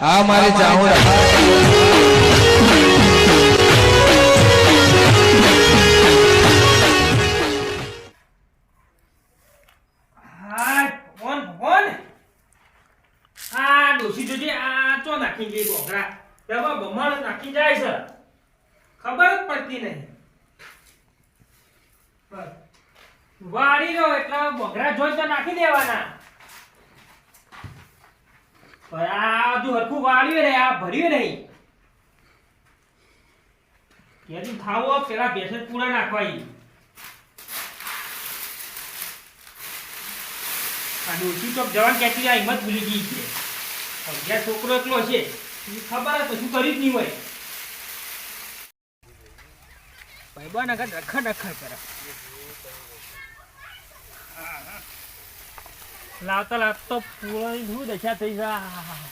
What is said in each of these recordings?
આ મારે નાખી જાય છે. ખબર જ પડતી નહીં. વાળી રહ્યો એટલે બોકરા જોઈ તો નાખી દેવાના. પણ આ બધું હરખું વાળ્યું રે આ ભર્યું નહીં. કેદી ખાવો પેલા બેસન પૂરા નાખવા. આ ડોશી તો જવાન કહેતી આ હિંમત ભૂલી ગઈ છે. જ્યાં છોકરો એકલો છે ઈ ખબર તો શું કરી જ નહીં હોય. ભાઈબંધ આગળ રખડ રખડ કરે. લાવતા લાવતો પૂરાની શું દશા થઈ આહાહા.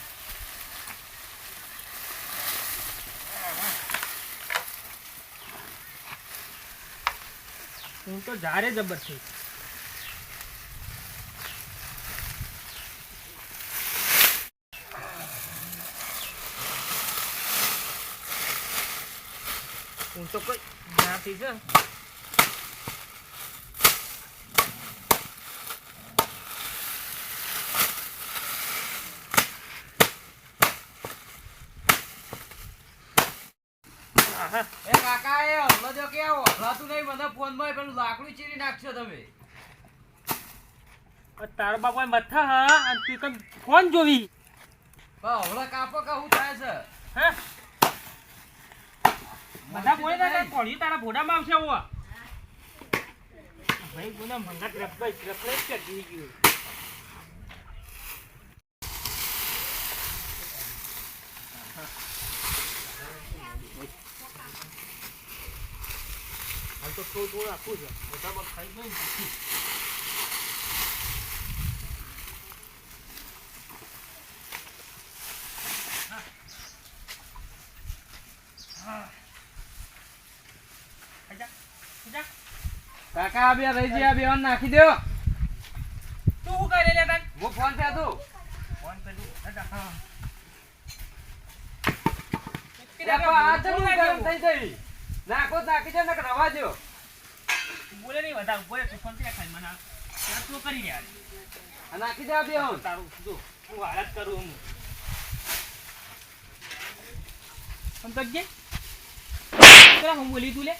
હું તો જારે જબર છું હું તો કોઈ છે આહા. એ કાકા એ હમણાં જો કે આવો નહીં મને ફોનમાં પેલું લાકડું ચીરી નાખશો તમે. તારો બાપા મથા હા? અને તું કઈ ફોન જોવી. હમણાં કાપો કા હું થાય છે? હે? બધા બોલે તારા કોળી તારા ભોડામાં આવશે હું ભાઈ ગુના મંગત જ કરી ગયું. હાલ તો થોડું થોડું આપવું છે મોટામાં ખાઈ ગયું ને. આજા, આજા. કાકા આ બે રહી જાય આ બે નાખી દો તું શું કરે લે તન હું ફોન છે તું ફોન કરી હા. આ તો હું ગરમ થઈ જઈ નાખો નાખી દો નાખ રવા દો બોલે નહીં વધારે બોલે તું ફોન ખાઈ મને તું કરી રહ્યા નાખી દે બે હું તારું જો હું હાલત કરું હું સમજ ગયા હું બોલી તું લે.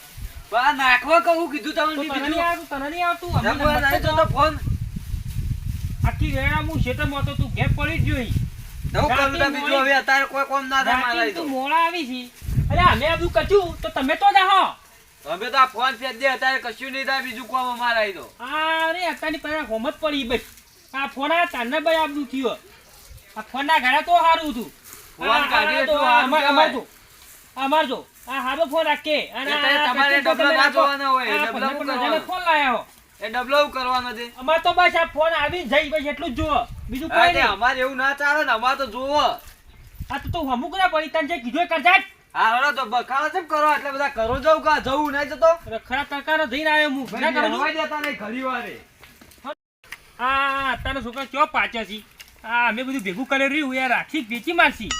પણ નાખવા કહું કીધું તમને તને નહીં આવતું તને નહીં આવતું અમે તો ફોન. આખી રેણા હું શેતરમાં તો તું ગેપ પડી જ જોઈ. નવ કરું બીજો હવે અત્યારે કોઈ કોમ ના થાય મારા તો મોડા આવી છી. અરે અમે બધું કચ્યું તો તમે તો જાહો. અમે તો આ ફોન ફેંક દે અત્યારે કશું નહીં થાય બીજું કોમ અમારા તો અરે અત્યારની પહેલા હોમત પડી બસ આ ફોન આ તાને ભાઈ આ બધું થયું આ ફોન ના ઘરે તો સારું હતું. ફોન કાઢી તો તો અમાર- કહેવાય. અમાર જો આ હારો ફોન રાખે. અને તો તમારે ડબલો ના જોવાનો હોય, ડબલો કરવાનો? ફોન લાયા એ ડબલો કરવાનો છે? અમાર તો બસ આ ફોન આવી જઈ બસ એટલું જ જુઓ. બીજું કોઈ તે નહીં. અમારે એવું ના ચાલે ને અમારે તો જોવો આ તો તું હમુક ના પડી તને જે કીધું કરજા જ. હા તો બખાડો કેમ કરો? એટલે બધા કરો જવું કા જવું નહીં જતો રખડા તડકાનો જઈને આવ્યો હું. ના કરું દેતા નહીં ઘડી વારે. આ અત્યારના છોકરા છે? આ અમે બધું ભેગું કરેલું રહ્યું યાર રાખી જ વેચી મારશી?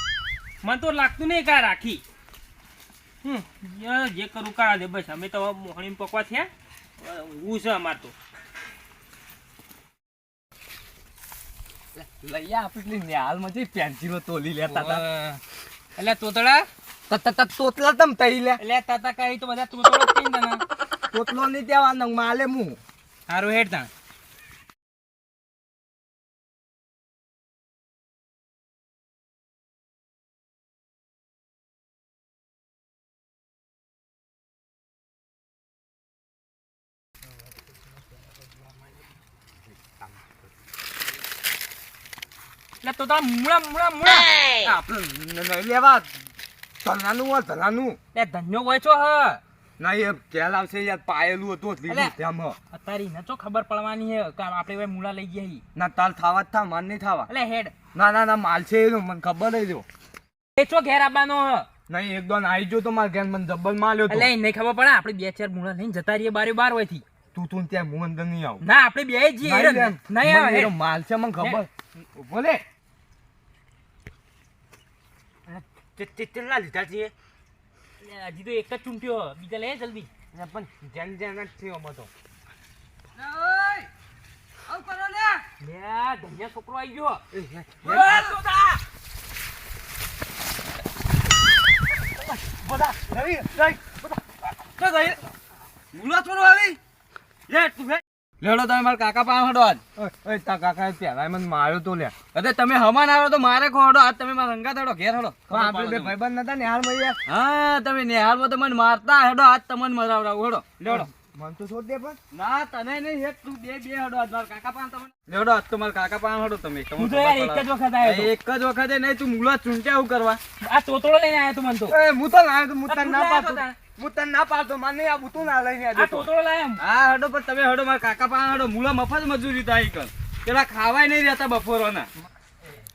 મને તો લાગતું નહીં કા રાખી. હમ જે કરું કા દે બસ. અમે તો મોહણી પકવા થયા. હું છે અમાર તો. લઈ આપી નિહાલમાંથી પેન્સિલો તોલી લેતા હતા. એટલે તોતડા તોતલા તમ તઈ લે. એટલે તાતા કરી તો બધા જ કઈ તને તોતલો ની દેવાનો માલે મુ. સારું હેડ તા તો તારા મૂળા મૂળા મૂળા. આપણે લેવા. ધનાનું હોય ધનાનું. એટલે ધન્યો હોય છો હ. નહીં એ તેલ આવશે યાર પાયેલું હતું લીધું અલ્યા. અત્યારે એને તો ખબર પડવાની હે કે આપણે હવે મૂળા લઈ ગયા ના તાલ થાવા જ થા માન નહીં થાવા. એટલે હેડ. ના ના ના માલ છે એનો મને ખબર નહીં જો. એ ચો ઘેર આવવાનો હ. નહીં એક દોન આવી જો તો મારા ઘેર મને જબ્બલ માલ્યો તો. એટલે નહીં ખબર પડે આપણે બે ચાર મૂળા લઈને જતા રહીએ બારે બાર હોયથી તું તું ત્યાં હું અંદર નહીં આવું. ના આપણે બે જઈએ નહીં આવે માલ છે મને ખબર. બોલે. તે- તે- લીધા છીએ હજી તો એક જ ચૂંટ્યો. બીજા લે જલ્દી. પણ જેન જેન જ થયો અમે તો. લે ધનિયા છોકરો આવી ગયો! બધા રવિ રવિ તો ગઈ. આવી. લે તું લેડો તમે મારા કાકા પાસે હડો આજ. ઓય તા કાકા પેલા મને માર્યો તો લે. અરે તમે હમાન આવ્યો તો મારે કો હડો. આજ તમે મારા રંગા હડો ઘેર હડો. આપણે બે ભાઈબંધ નતા નિહાલ મૈયા હા તમે નેહાલમાં તો મને મારતા હડો. આજ તમને મરાવડાવ. હડો લેડો. મન તો છોડ દે પણ. ના તને નહીં. એક તું બે બે હડો. આજ મારા કાકા પાસે તમને. લેડો આજ તો મારા કાકા પાસે હડો. તમે હું તો યાર એક જ વખત આવ્યો એક જ વખતે નહીં તું મુલા ચૂંટ્યા હું કરવા. આ તોતળો લઈને આવ્યો તું મને તો. એ હું તો લાયો તો હું તને ના તાર. હું તને ના પાડતો મને આ બુતું ના લઈને આ. તોતળો લાયો હા હડો પણ તમે હડો મારા કાકા પાસે હડો મુલા મફત મજૂરી થાય કર પેલા ખાવાય નહીં રહેતા બપોરોના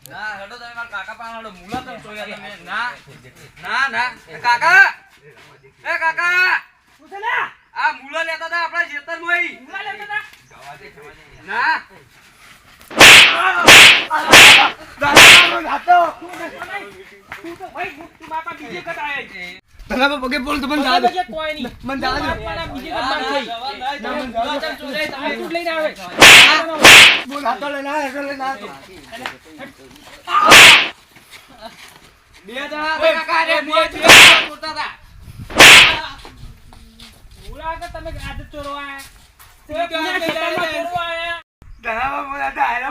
ના હડો તમે મારા કાકા પાસે હડો મુલા તમે જોયા તમે ના ના ના એ કાકા એ? આ મુલા લેતા હતા આપણા ખેતરમાં ઈ. ઊંઘા લેતા હતા? ના તું તો ભાઈ તું મારા બીજે વખત આવ્યો છે. તને પગે બોલ તો મને મને જા કોઈ નહીં. મને દે. તું મારા બીજે વખત માર ખાઈ. આ તું જ લઈને આવે. બોલ હાથો લઈને આ, હાથો લઈને આ. બે જણા હતા કાકા રે, બે જણા બોલતા હતા. ઓલા કે તમે આજે ચોરો આયા. તે કે તમે ચોરો આયા. ધરાવા બોલ હાથો, હારા